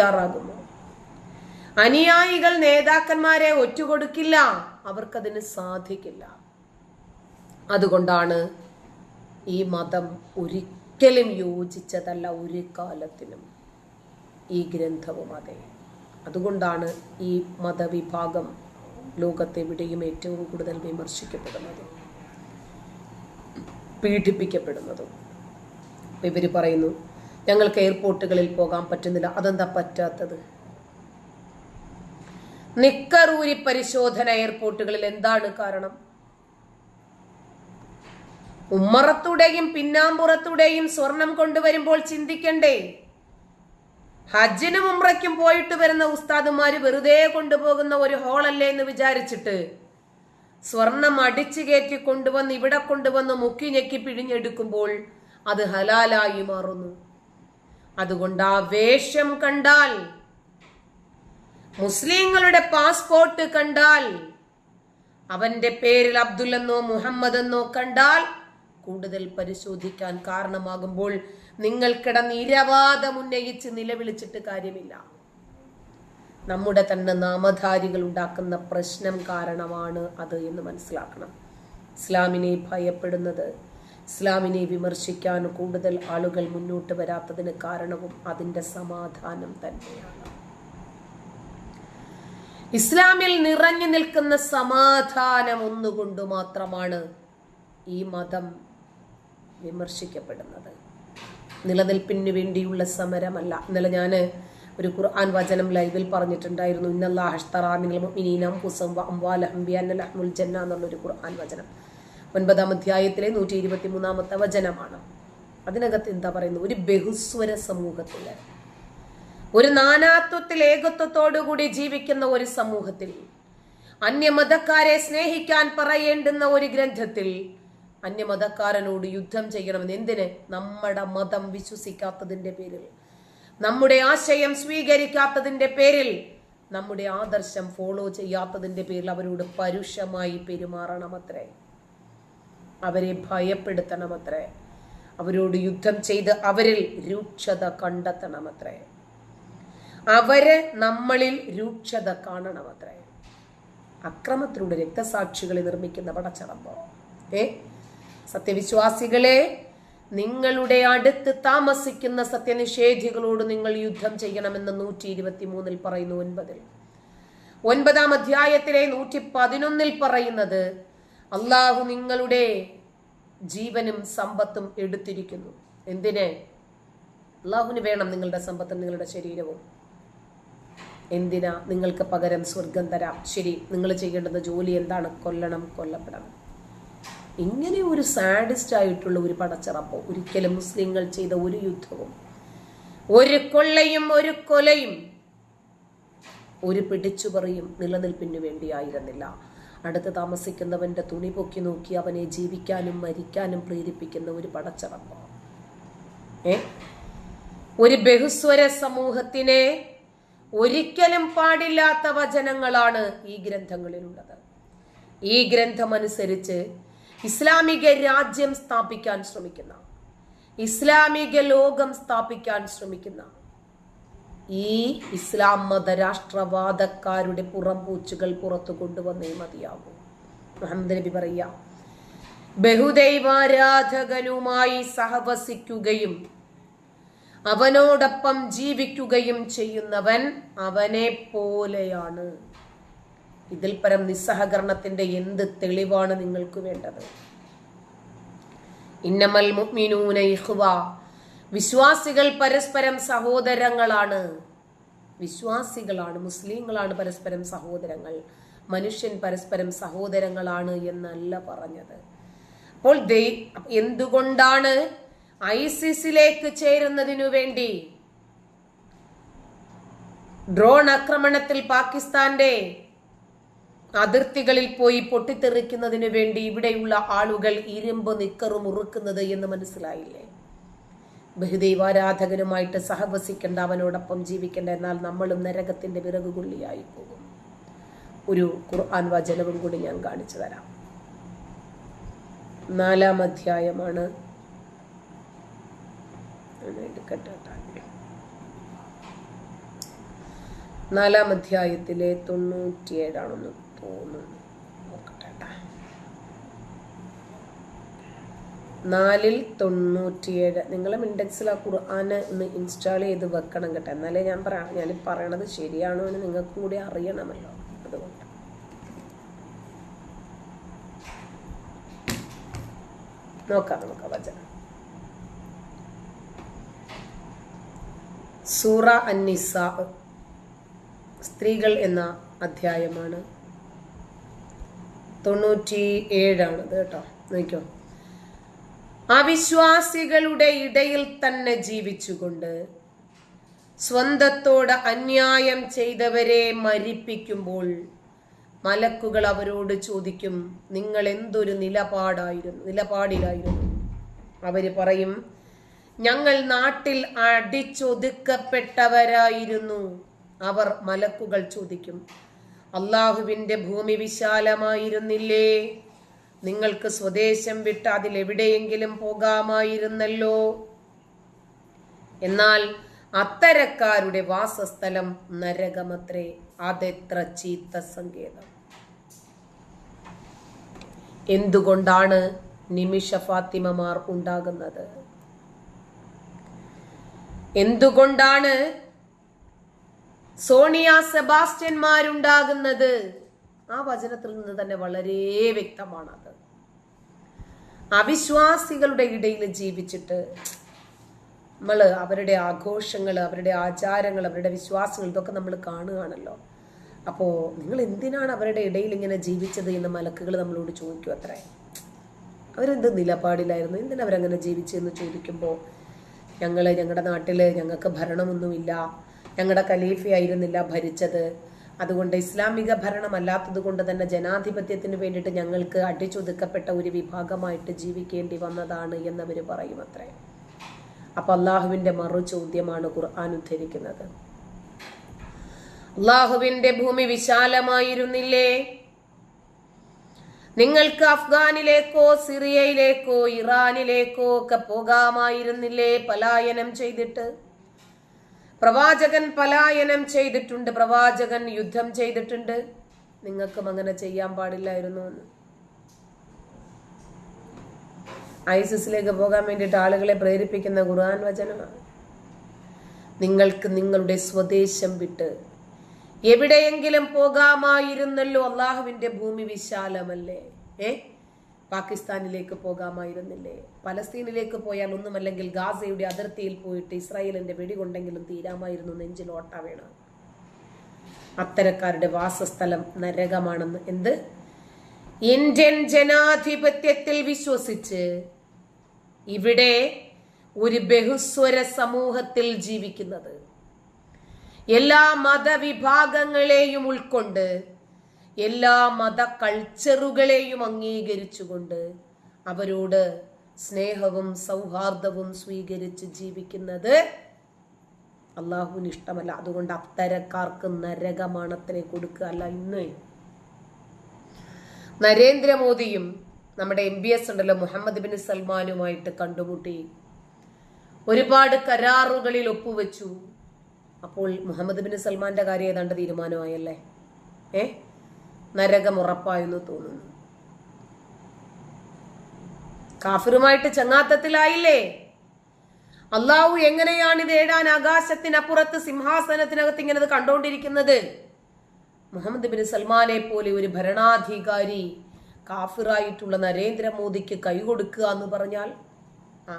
തയ്യാറാകുന്നു. അനുയായികൾ നേതാക്കന്മാരെ ഒറ്റുകൊടുക്കില്ല. അവർക്കതിന് സാധിക്കില്ല. അതുകൊണ്ടാണ് ഈ മതം ഒരിക്കലും യോജിച്ചതല്ല ഒരു കാലത്തിനും. ഈ ഗ്രന്ഥവും അതെ. അതുകൊണ്ടാണ് ഈ മതവിഭാഗം ലോകത്തെവിടെയും ഏറ്റവും കൂടുതൽ വിമർശിക്കപ്പെടുന്നത്. പീഡിപ്പിക്കപ്പെടുന്നതും. ഇവർ പറയുന്നു ഞങ്ങൾക്ക് എയർപോർട്ടുകളിൽ പോകാൻ പറ്റുന്നില്ല. അതെന്താ പറ്റാത്തത്? നിക്കറൂരി പരിശോധന എയർപോർട്ടുകളിൽ എന്താണ് കാരണം? ഉമ്മറത്തൂടെയും പിന്നാമ്പുറത്തൂടെയും സ്വർണം കൊണ്ടുവരുമ്പോൾ ചിന്തിക്കണ്ടേ? ഹജ്ജിനും ഉമ്രയ്ക്കും പോയിട്ട് വരുന്ന ഉസ്താദുമാര് വെറുതെ കൊണ്ടുപോകുന്ന ഒരു ഹോളല്ലേ എന്ന് വിചാരിച്ചിട്ട് സ്വർണം അടിച്ചു കയറ്റി കൊണ്ടുവന്ന് ഇവിടെ കൊണ്ടുവന്ന് മുക്കി ഞെക്കി പിഴിഞ്ഞെടുക്കുമ്പോൾ അത് ഹലാലായി മാറുന്നു. അതുകൊണ്ട് ആ വേഷം കണ്ടാൽ മുസ്ലിങ്ങളുടെ പാസ്പോർട്ട് കണ്ടാൽ അവന്റെ പേരിൽ അബ്ദുൽ എന്നോ മുഹമ്മദ് എന്നോ കണ്ടാൽ കൂടുതൽ പരിശോധിക്കാൻ കാരണമാകുമ്പോൾ നിങ്ങൾ കിടന്ന് ഇരവാദം ഉന്നയിച്ച് നിലവിളിച്ചിട്ട് കാര്യമില്ല. നമ്മുടെ തന്നെ നാമധാരികൾ ഉണ്ടാക്കുന്ന പ്രശ്നം കാരണമാണ് അത് എന്ന് മനസ്സിലാക്കണം. ഇസ്ലാമിനെ ഭയപ്പെടുന്നത് ഇസ്ലാമിനെ വിമർശിക്കാൻ കൂടുതൽ ആളുകൾ മുന്നോട്ട് വരാത്തതിന് കാരണവും അതിന്റെ സമാധാനം തന്നെയാണ്. ഇസ്ലാമിൽ നിറഞ്ഞു നിൽക്കുന്ന സമാധാനം ഒന്നുകൊണ്ട് മാത്രമാണ് ഈ മതം വിമർശിക്കപ്പെടുന്നത്. നിലനിൽപ്പിന് വേണ്ടിയുള്ള സമരമല്ല. ഇന്നലെ ഞാൻ ഒരു ഖുർആൻ വചനം ലൈവിൽ പറഞ്ഞിട്ടുണ്ടായിരുന്നു. ഇന്നല്ലാഹുൽ ജന്ന എന്നുള്ളൊരു ഖുർആൻ വചനം. ഒൻപതാം അധ്യായത്തിലെ നൂറ്റി ഇരുപത്തി മൂന്നാമത്തെ വചനമാണ്. അതിനകത്ത് എന്താ പറയുന്നത്? ഒരു ബഹുസ്വര സമൂഹത്തിൽ ഒരു നാനാത്വത്തിൽ ഏകത്വത്തോടുകൂടി ജീവിക്കുന്ന ഒരു സമൂഹത്തിൽ അന്യമതക്കാരെ സ്നേഹിക്കാൻ പറയേണ്ടുന്ന ഒരു ഗ്രന്ഥത്തിൽ അന്യമതക്കാരനോട് യുദ്ധം ചെയ്യണമെന്ന് എന്തിന്? നമ്മുടെ മതം വിശ്വസിക്കാത്തതിന്റെ പേരിൽ നമ്മുടെ ആശയം സ്വീകരിക്കാത്തതിന്റെ പേരിൽ നമ്മുടെ ആദർശം ഫോളോ ചെയ്യാത്തതിന്റെ പേരിൽ അവരോട് പരുഷമായി പെരുമാറണമത്രേ. അവരെ ഭയപ്പെടുത്തണമത്രേ. അവരോട് യുദ്ധം ചെയ്ത് അവരിൽ രൂക്ഷത കണ്ടെത്തണമത്രേ. അവരെ നമ്മളിൽ രൂക്ഷത കാണണമത്രേ. അക്രമത്തിലൂടെ രക്തസാക്ഷികളെ നിർമ്മിക്കുന്ന പടച്ചടമ്പോ ഏ സത്യവിശ്വാസികളെ നിങ്ങളുടെ അടുത്ത് താമസിക്കുന്ന സത്യനിഷേധികളോട് നിങ്ങൾ യുദ്ധം ചെയ്യണമെന്ന് നൂറ്റി ഇരുപത്തി മൂന്നിൽ പറയുന്നു ഒൻപതിൽ. ഒൻപതാം അധ്യായത്തിലെ നൂറ്റി പതിനൊന്നിൽ പറയുന്നത് അള്ളാഹു നിങ്ങളുടെ ജീവനും സമ്പത്തും എടുത്തിരിക്കുന്നു. എന്തിന്? അള്ളാഹുവിന് വേണം നിങ്ങളുടെ സമ്പത്തും നിങ്ങളുടെ ശരീരവും. എന്തിനാ നിങ്ങൾക്ക് പകരം സ്വർഗം തരാം? ശരി നിങ്ങൾ ചെയ്യേണ്ടുന്ന ജോലി എന്താണ്? കൊല്ലണം കൊല്ലപ്പെടണം. ഇങ്ങനെ ഒരു സാഡിസ്റ്റ് ആയിട്ടുള്ള ഒരു പടച്ചറപ്പോ ഒരിക്കലും മുസ്ലിങ്ങൾ ചെയ്ത ഒരു യുദ്ധവും ഒരു കൊള്ളയും ഒരു കൊലയും ഒരു പിടിച്ചുപറിയും നിലനിൽപ്പിന് വേണ്ടിയായിരുന്നില്ല. അടുത്ത് താമസിക്കുന്നവന്റെ തുണി പൊക്കി നോക്കി അവനെ ജീവിക്കാനും മരിക്കാനും പ്രേരിപ്പിക്കുന്ന ഒരു പടച്ചറപ്പോ. ഏ? ഒരു ബഹുസ്വര സമൂഹത്തിനെ ഒരിക്കലും പാടില്ലാത്ത വചനങ്ങളാണ് ഈ ഗ്രന്ഥങ്ങളിലുള്ളത്. ഈ ഗ്രന്ഥമനുസരിച്ച് ഇസ്ലാമിക രാജ്യം സ്ഥാപിക്കാൻ ശ്രമിക്കുന്ന ഇസ്ലാമിക ലോകം സ്ഥാപിക്കാൻ ശ്രമിക്കുന്ന ഈ ഇസ്ലാം മത രാഷ്ട്രവാദക്കാരുടെ പുറംപൂച്ചുകൾ പുറത്തു കൊണ്ടുവന്നേ മതിയാകൂ. മുഹമ്മദ് നബി പറയാ ബഹുദൈവാരാധകനുമായി സഹവസിക്കുകയും അവനോടൊപ്പം ജീവിക്കുകയും ചെയ്യുന്നവൻ അവനെ പോലെയാണ്. ഇതിൽ പരം നിസ്സഹകരണത്തിന്റെ എന്ത് തെളിവാണ് നിങ്ങൾക്ക് വേണ്ടത്? ഇന്നമൽ മുഅ്മിനൂന വിശ്വാസികൾ പരസ്പരം സഹോദരങ്ങളാണ്. വിശ്വാസികളാണ് മുസ്ലിങ്ങളാണ് പരസ്പരം സഹോദരങ്ങൾ. മനുഷ്യൻ പരസ്പരം സഹോദരങ്ങളാണ് എന്നല്ല പറഞ്ഞത്. അപ്പോൾ എന്തുകൊണ്ടാണ് ഐസിസിലേക്ക് ചേരുന്നതിനു വേണ്ടി ഡ്രോൺ ആക്രമണത്തിൽ പാകിസ്ഥാന്റെ അതിർത്തികളിൽ പോയി പൊട്ടിത്തെറിക്കുന്നതിന് വേണ്ടി ഇവിടെയുള്ള ആളുകൾ ഇരുമ്പ് നിക്കറും ഉറുക്കുന്നത് എന്ന് മനസ്സിലായില്ലേ? ബഹുദൈവാരാധകനുമായിട്ട് സഹവസിക്കേണ്ട അവനോടൊപ്പം ജീവിക്കേണ്ട എന്നാൽ നമ്മളും നരകത്തിന്റെ വിറകുകൊള്ളിയായി പോകും. ഒരു ഖുർആൻ വചനവും കൂടി ഞാൻ കാണിച്ചു തരാം. നാലാം അധ്യായമാണ്. നാലാം അധ്യായത്തിലെ തൊണ്ണൂറ്റിയേഴാണെന്ന് തോന്നുന്നു. നാലിൽ തൊണ്ണൂറ്റിയേഴ്. നിങ്ങൾ ഇൻഡെക്സിൽ ആ ഖുർആന് ഒന്ന് ഇൻസ്റ്റാൾ ചെയ്ത് വെക്കണം കേട്ടോ. എന്നാലേ ഞാൻ പറയാം ഞാൻ പറയണത് ശരിയാണോ എന്ന് നിങ്ങൾക്കും കൂടി അറിയണമല്ലോ. അതുകൊണ്ട്. നോക്കാം നമുക്ക് വചനം. സൂറ അന്നിസ സ്ത്രീകൾ എന്ന അധ്യായമാണ്. തൊണ്ണൂറ്റി ഏഴാണത് കേട്ടോ. നോക്കിയോ അവിശ്വാസികളുടെ ഇടയിൽ തന്നെ ജീവിച്ചുകൊണ്ട് സ്വന്തത്തോട് അന്യായം ചെയ്തവരെ മരിപ്പിക്കുമ്പോൾ മലക്കുകൾ അവരോട് ചോദിക്കും നിങ്ങൾ എന്തൊരു നിലപാടായിരുന്നു? നിലപാടിലായിരുന്നു? അവർ പറയും ഞങ്ങൾ നാട്ടിൽ അടിച്ചൊതുക്കപ്പെട്ടവരായിരുന്നു. അവർ മലക്കുകൾ ചോദിക്കും അള്ളാഹുവിന്റെ ഭൂമി വിശാലമായിരുന്നില്ലേ? നിങ്ങൾക്ക് സ്വദേശം വിട്ട് അതിലെവിടെയെങ്കിലും പോകാമായിരുന്നല്ലോ. എന്നാൽ അത്തരക്കാരുടെ വാസസ്ഥലം നരകമത്രേ അതെത്ര ചീത്ത സങ്കേതം. എന്തുകൊണ്ടാണ് നിമിഷ ഫാത്തിമമാർ ഉണ്ടാകുന്നത്? എന്തുകൊണ്ടാണ് സോണിയ സെബാസ്റ്റ്യന്മാരുണ്ടാകുന്നത്? ആ വചനത്തിൽ നിന്ന് തന്നെ വളരെ വ്യക്തമാണ് അത്. അവിശ്വാസികളുടെ ഇടയിൽ ജീവിച്ചിട്ട് നമ്മൾ അവരുടെ ആഘോഷങ്ങൾ അവരുടെ ആചാരങ്ങൾ അവരുടെ വിശ്വാസങ്ങൾ ഇതൊക്കെ നമ്മൾ കാണുകയാണല്ലോ. അപ്പോൾ നിങ്ങൾ എന്തിനാണ് അവരുടെ ഇടയിൽ ഇങ്ങനെ ജീവിച്ചത് എന്ന് മലക്കുകൾ നമ്മളോട് ചോദിക്കും അത്രേ. അവരെന്ത് നിലപാടിലായിരുന്നു? എന്തിനാ അവരങ്ങനെ ജീവിച്ചെന്ന് ചോദിക്കുമ്പോൾ ഞങ്ങൾ ഞങ്ങളുടെ നാട്ടിൽ ഞങ്ങൾക്ക് ഭരണമൊന്നുമില്ല ഞങ്ങളുടെ ഖലീഫയായിരുന്നില്ല ഭരിച്ചത്. അതുകൊണ്ട് ഇസ്ലാമിക ഭരണമല്ലാത്തത് കൊണ്ട് തന്നെ ജനാധിപത്യത്തിന് വേണ്ടിയിട്ട് ഞങ്ങൾക്ക് അടിച്ചൊതുക്കപ്പെട്ട ഒരു വിഭാഗമായിട്ട് ജീവിക്കേണ്ടി വന്നതാണ് എന്നവർ പറയും അത്രേ. അപ്പൊ അള്ളാഹുവിന്റെ മറു ചോദ്യമാണ് ഖുർആൻ ഉദ്ധരിക്കുന്നത്. അള്ളാഹുവിന്റെ ഭൂമി വിശാലമായിരുന്നില്ലേ? നിങ്ങൾക്ക് അഫ്ഗാനിലേക്കോ സിറിയയിലേക്കോ ഇറാനിലേക്കോ ഒക്കെ പോകാമായിരുന്നില്ലേ പലായനം ചെയ്തിട്ട്? പ്രവാചകൻ പലായനം ചെയ്തിട്ടുണ്ട്. പ്രവാചകൻ യുദ്ധം ചെയ്തിട്ടുണ്ട്. നിങ്ങൾക്കും അങ്ങനെ ചെയ്യാൻ പാടില്ലായിരുന്നു എന്ന്. ഐസിസിലേക്ക് പോകാൻ വേണ്ടിയിട്ട് ആളുകളെ പ്രേരിപ്പിക്കുന്ന ഖുർആൻ വചനമാണ്. നിങ്ങൾക്ക് നിങ്ങളുടെ സ്വദേശം വിട്ട് എവിടെയെങ്കിലും പോകാമായിരുന്നല്ലോ. അള്ളാഹുവിന്റെ ഭൂമി വിശാലമല്ലേ? ഏ? പാകിസ്ഥാനിലേക്ക് പോകാമായിരുന്നില്ലേ? പലസ്തീനിലേക്ക് പോയാൽ ഒന്നുമല്ലെങ്കിൽ ഗാസയുടെ അതിർത്തിയിൽ പോയിട്ട് ഇസ്രായേലിന്റെ വെടികൊണ്ടെങ്കിലും തീരാമായിരുന്നു നെഞ്ചിൽ ഓട്ട വേണം. അത്തരക്കാരുടെ വാസസ്ഥലം നരകമാണെന്ന് എന്ത്? ഇന്ത്യൻ ജനാധിപത്യത്തിൽ വിശ്വസിച്ച് ഇവിടെ ഒരു ബഹുസ്വര സമൂഹത്തിൽ ജീവിക്കുന്നത്. എല്ലാ മതവിഭാഗങ്ങളെയും ഉൾക്കൊണ്ട് എല്ലാ മത കൾച്ചറുകളെയും അംഗീകരിച്ചുകൊണ്ട് അവരോട് സ്നേഹവും സൗഹാർദ്ദവും സ്വീകരിച്ച് ജീവിക്കുന്നത് അള്ളാഹുവിന് ഇഷ്ടമല്ല അതുകൊണ്ട് അത്തരക്കാർക്ക് നരകമാണത്തിനെ കൊടുക്കുക അല്ല ഇന്ന്. നരേന്ദ്രമോദിയും നമ്മുടെ എം ബി എസ് ഉണ്ടല്ലോ മുഹമ്മദ് ബിൻ സൽമാനുമായിട്ട് കണ്ടുമുട്ടി. ഒരുപാട് കരാറുകളിൽ ഒപ്പുവെച്ചു. അപ്പോൾ മുഹമ്മദ് ബിൻ സൽമാന്റെ കാര്യം ഏതാണ്ട് തീരുമാനമായല്ലേ? ഏ? നരകം ഉറപ്പായെന്ന് തോന്നുന്നു. കാഫിറുമായിട്ട് ചങ്ങാത്തത്തിലായില്ലേ? അള്ളാഹു എങ്ങനെയാണ് ഇത് ഏടാൻ ആകാശത്തിനപ്പുറത്ത് സിംഹാസനത്തിനകത്ത് ഇങ്ങനെ ഇത് കണ്ടുകൊണ്ടിരിക്കുന്നത് മുഹമ്മദ് ബിൻ സൽമാനെ പോലെ ഒരു ഭരണാധികാരി കാഫിറായിട്ടുള്ള നരേന്ദ്രമോദിക്ക് കൈകൊടുക്കുക എന്ന് പറഞ്ഞാൽ ആ